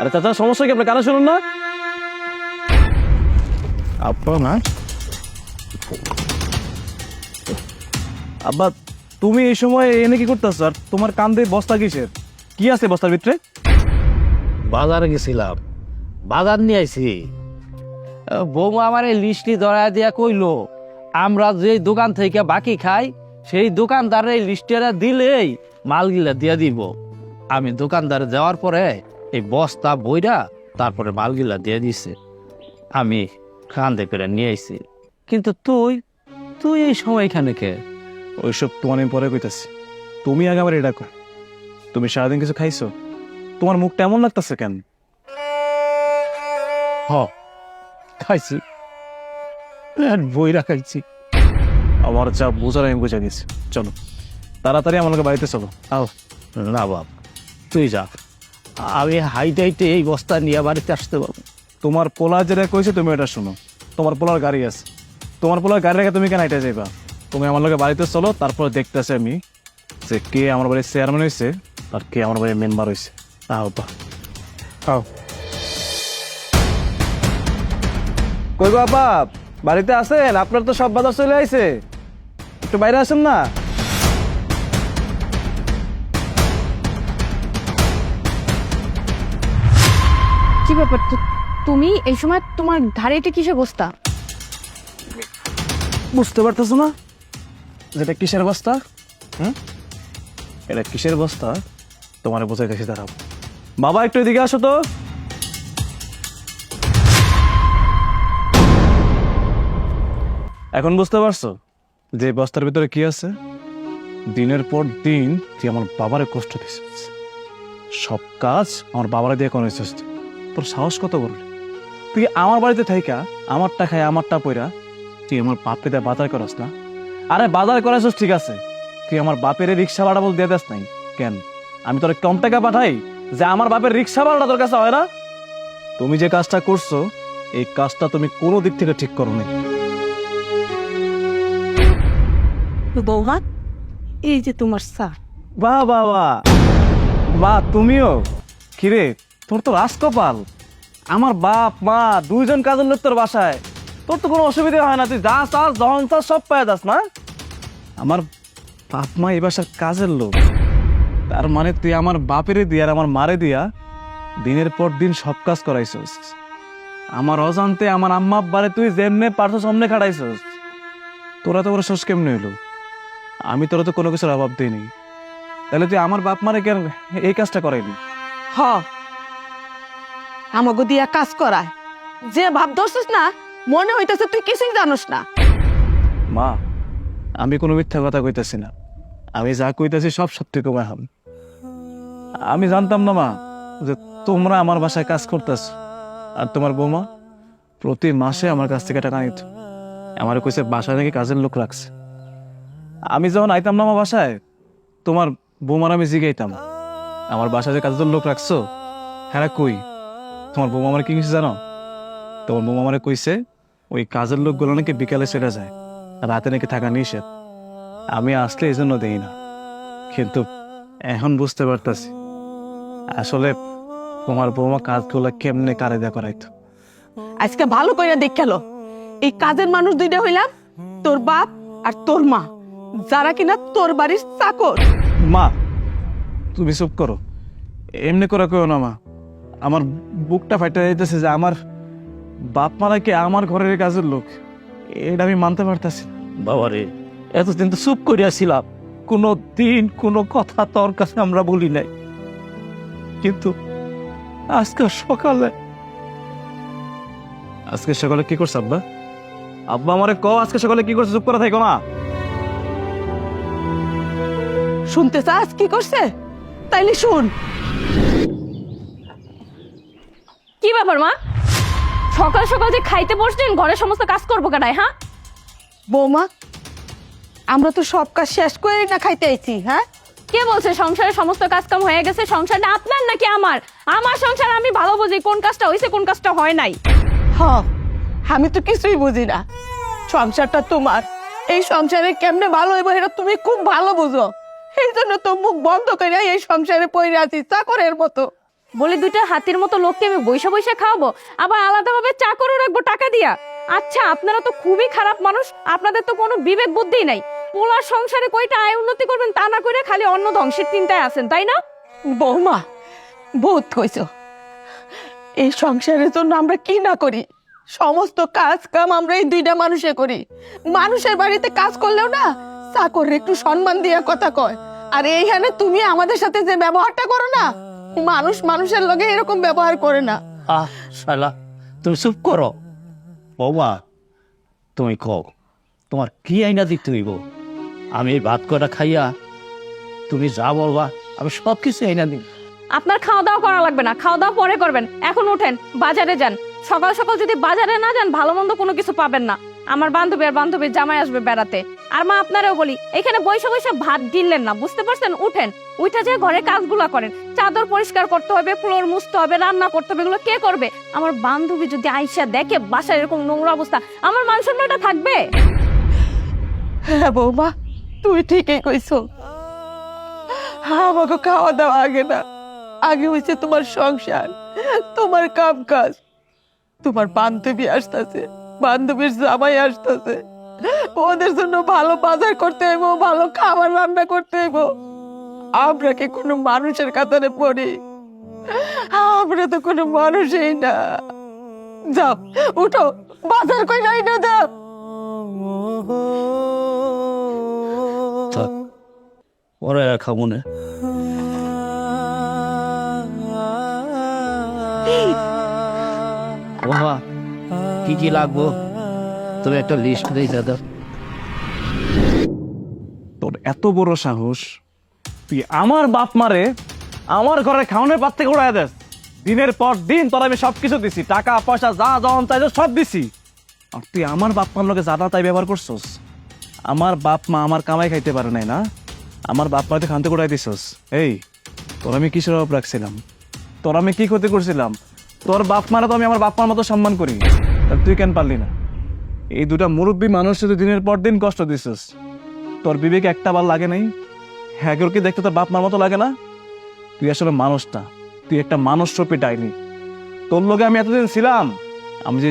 আরে চাচা সমস্যা কি? আপনি কানে শুনুন না। আব্বা না। আব্বা তুমি এই সময় এনে কি করতেছো? আর তোমার কান্দে বস্তা কিসের? কি আছে বস্তার ভিতরে? বাজারে গেছিলাম। বাজার নিয়ে আইছি। বৌমা আমার এই লিস্টি ধরা দিয়া কইলো আমরা যে দোকান থেকে বাকি খাই সেই দোকানদারের এই লিস্টিটা দিলেই মালগুলা দিয়া দিব। আমি দোকানদারে যাওয়ার পরে এই বস্তা বইরা তারপরে মালগুলা দিয়ে দিছে। আমি কান্দে করে নিয়ে আইছি। কিন্তু তুই তুই এই সময় এখানে কে? ওইসব তোমার আমি পরে কইতাছি। তুমি আগে আমার এটা কর তুমি সারাদিন কিছু খাইছো? তোমার মুখটা এমন লাগতেছে কেন? হ। খাইছি। পেট বইরা খাইছি। আমার যা বোঝার আমি বুঝা গেছি চলো তাড়াতাড়ি আমার লোকের বাড়িতে চলো। আও না বাপ তুই যা। আমি হাইটে হাইটে এই বস্তা নিয়ে বাড়িতে আসতে পারব। তোমার পোলা যেটা কইছে তুমি এটা শোনো। তোমার পোলার গাড়ি আছে। তোমার পোলার গাড়ি রেখে তুমি কেন হাইটে যাইবা? তুমি আমার লোকের বাড়িতে চলো তারপর দেখতেছে আমি যে কে আমার বাড়ির চেয়ারম্যান হয়েছে আর কে আমার বাড়ির মেম্বার হয়েছে আও বা আও। কই গো বাপ বাড়িতে আছেন? আপনার তো সব বাজার চলে আইছে। একটু বাইরে আসেন না? কি ব্যাপার? তুমি এই সময় তোমার ঘাড়ে এটা কিসে বসতা? বুঝতে পারতেছো না? যেটা কিসের বস্তা? হুম? এটা কিসের বস্তা? তোমার বোঝাই কাছে দাঁড়াবো বাবা, একটু এদিকে আসো তো। এখন বুঝতে পারছ যে বস্তার ভিতরে কি আছে? দিনের পর দিন তুই আমার বাবারে কষ্ট দিছিস। সব কাজ আমার বাবারে দিয়ে তুই। তোর সাহস কত করলি তুই আমার বাড়িতে থাইকা আমারটা খাই আমারটা পইরা তুই আমার দিয়ে বাজার করাস না? আরে বাজার করাছিস ঠিক আছে তুই আমার বাপের রিক্সা ভাড়া বল দিয়ে দেস নাই কেন? আমি তোর কম টাকা পাঠাই যে আমার বাপের রিক্সা ভাড়াটা তোর কাছে হয় না? তুমি যে কাজটা করছ এই কাজটা তুমি কোনো দিক থেকে ঠিক করো নি বৌমা এই যে তোমার চা বাহ বাহ বাহ। বাহ তুমিও? কিরে তোর তো রাজকপাল। আমার বাপ, মা, দুইজন কাজের লোক তোর বাসায়। তোর তো কোনো অসুবিধা হয় না, তুই যা চাস যখন চাস, সব পায় যাস, না? আমার বাপ, মা এই বাসার কাজের লোক। তার মানে তুই আমার বাপেরে দিয়া আর আমার মারে দিয়া দিনের পর দিন সব কাজ করাইছস। আমার অজান্তে আমার আম্মা আব্বারে তুই যেমনে পারছ সামনে খাটাইছস। তোরা তো ওরা শোষ কেমনে হইল? আমি তোরা তো কোনো কিছুর অভাব দিইনি। তাহলে তুই আমার বাপ মারে কেন এই কাজটা করাইনি হ আমাকে দিয়া কাজ করায়। যে ভাব ধরছিস না, মনে হইতেছে তুই কিছুই জানোস না। মা, আমি কোনো মিথ্যা কথা কইতাছি না। আমি যা কইতাছি সব সত্যি কমায় হাম আমি জানতাম না মা, যে তোমরা আমার বাসায় কাজ করতেছ। আর তোমার বৌমা প্রতি মাসে আমার কাছ থেকে টাকা নিত। আমার কইছে বাসায় নাকি কাজের লোক রাখছে। আমি যখন আইতাম না আমার বাসায়, তোমার বৌমার আমি জিগাইতাম। আমার বাসায় যে কাজের লোক রাখছো হ্যাঁ কই? তোমার বৌমা আমার কি কিছু জানো? তোমার বৌমা আমার কইছে ওই কাজের লোকগুলো নাকি বিকালে সেরে যায় রাতে নাকি থাকা নিষেধ। আমি আসলে এই জন্য দেই না। কিন্তু এখন বুঝতে পারতাছি আসলে তোমার বৌমা কাজগুলো কেমনে কারে দেয়া করাইতো। আজকে ভালো করে দেখাল এই কাজের মানুষ দুইটা হইলাম তোর বাপ আর তোর মা যারা কিনা তোর বাড়ির চাকর। মা তুমি চুপ করো এমনি করে কেউ না মা। আমার বুকটা ফাইটা যাইতেছে যে আমার বাপ মারা কে আমার ঘরের কাজের লোক? এটা আমি মানতে পারতাছি। বাবারে এতদিন তো চুপ করিয়াছিলাম। কোনো দিন কোনো কথা তোর কাছে আমরা বলি নাই। কিন্তু আজকে সকালে আজকে সকালে কি করছ আব্বা? আব্বা আমারে ক আজকে সকালে কি করছে? চুপ করে থাকো না। শুনতে চাস কি করছে? তাইলে শুন। কি ব্যাপার মা? সকাল সকাল যে খাইতে বসছেন ঘরের সমস্ত কাজ করব কেনাই হ্যাঁ? বৌমা আমরা তো সব কাজ শেষ করে না খাইতে আইছি হ্যাঁ? কে বলছে সংসারের সমস্ত কাজ কাম হয়ে গেছে? সংসারটা আপনার নাকি আমার? আমার সংসার আমি ভালো বুঝি কোন কাজটা হয়েছে কোন কাজটা হয় নাই? হ আমি তো কিছুই বুঝি না। সংসারটা তোমার। এই সংসারে কেমনে ভালো হইব এটা তুমি খুব ভালো বুঝো। এই জন্য তো মুখ বন্ধ করে এই সংসারে পড়ে আছি চাকরের মতো। বলি দুইটা হাতির মতো লোককে আমি বৈশা বৈশা খাওয়াবো? আবার আলাদাভাবে চাকরও রাখব টাকা দিয়া? আচ্ছা আপনারা তো খুবই খারাপ মানুষ, আপনাদের তো কোনো বিবেক বুদ্ধি নাই। পোলার সংসারে কয়টা আয় উন্নতি করবেন তা না করে খালি অন্য ধ্বংসের চিন্তায় আছেন, তাই না? বৌমা বহুত কইছ এই সংসারের জন্য আমরা কি না করি? সমস্ত কাজ কাম আমরা এই দুইটা মানুষে করি। মানুষের বাড়িতে কাজ করলেও না চাকর একটু সম্মান দিয়ে কথা কয়। আর এইখানে তুমি আমাদের সাথে যে ব্যবহারটা করো না মানুষ মানুষের লগে এরকম ব্যবহার করে না। আহ শালা তুমি চুপ করো। বৌমা তুমি কও তোমার কি আইনা দিতে হইব? আমি এই ভাত কটা খাইয়া তুমি যা বলবা আমি সব কিছু আইনা দিই আপনার খাওয়া দাওয়া করা লাগবে না খাওয়া দাওয়া পরে করবেন। এখন ওঠেন বাজারে যান। সকাল সকাল যদি বাজারে না যান ভালো মন্দ কোনো কিছু পাবেন না। আমার বান্ধবী আর বান্ধবীর জামাই আসবে বেড়াতে। আর মা আপনারাও বলি, এখানে বৈশা বৈশা ভাত গিললেন না, বুঝতে পারছেন? উঠেন, উঠে যে ঘরে কাজগুলা করেন, চাদর পরিষ্কার করতে হবে, ফ্লোর মুছতে হবে, রান্না করতে হবে, এগুলো কে করবে? আমার বান্ধবী যদি আইসা দেখে বাসায় এরকম নোংরা অবস্থা, আমার মান থাকবে? হ্যাঁ বৌমা, তুই ঠিকই কইছো। আমাকে খাওয়া দাওয়া আগে না, আগে হয়েছে তোমার সংসার, তোমার কাম কাজ তোমার বান্ধবী আসতেছে। বান্ধবীর জামাই আসতেছে। ওদের জন্য ভালো বাজার করতে হইব, ভালো খাবার রান্না করতে হইব। আমরা কি কোনো মানুষের কাতারে পড়ি? আমরা তো কোনো মানুষই না। যাও, উঠো, বাজার কই নাই না যাও থাক, পরে রাখা কি কি লাগবো? তুমি একটা লিস্ট দিয়ে দাও তোর এত বড় সাহস। তুই আমার বাপ মারে আমার ঘরের খাওয়ানোর পাত থেকে উড়াই দেস। দিনের পর দিন তোর আমি সব কিছু দিছি। টাকা, পয়সা, যা যখন চাইছো সব দিছি। আর তুই আমার বাপ মার লোকে যারা তাই ব্যবহার করছস? আমার বাপ মা আমার কামাই খাইতে পারে নাই না? আমার বাপ মা তুই খানতে উড়াই দিছস? এই, তোর আমি কিসের অভাব রাখছিলাম? তোর আমি কি ক্ষতি করছিলাম? তোর বাপ মারা তো আমি আমার বাপ মার মতো সম্মান করি। তা তুই কেন পারলি না? এই দুটা মুরব্বী মানুষ তুই দিনের পর দিন কষ্ট দিছিস, তোর বিবেক একটা বার লাগে নাই? হ্যাঁ কি দেখতে তোর বাপ মার মতো লাগে না? তুই আসলে মানুষটা, তুই একটা মানুষ রূপে ডাইনি। তোর লোকে আমি এতদিন ছিলাম, আমি যে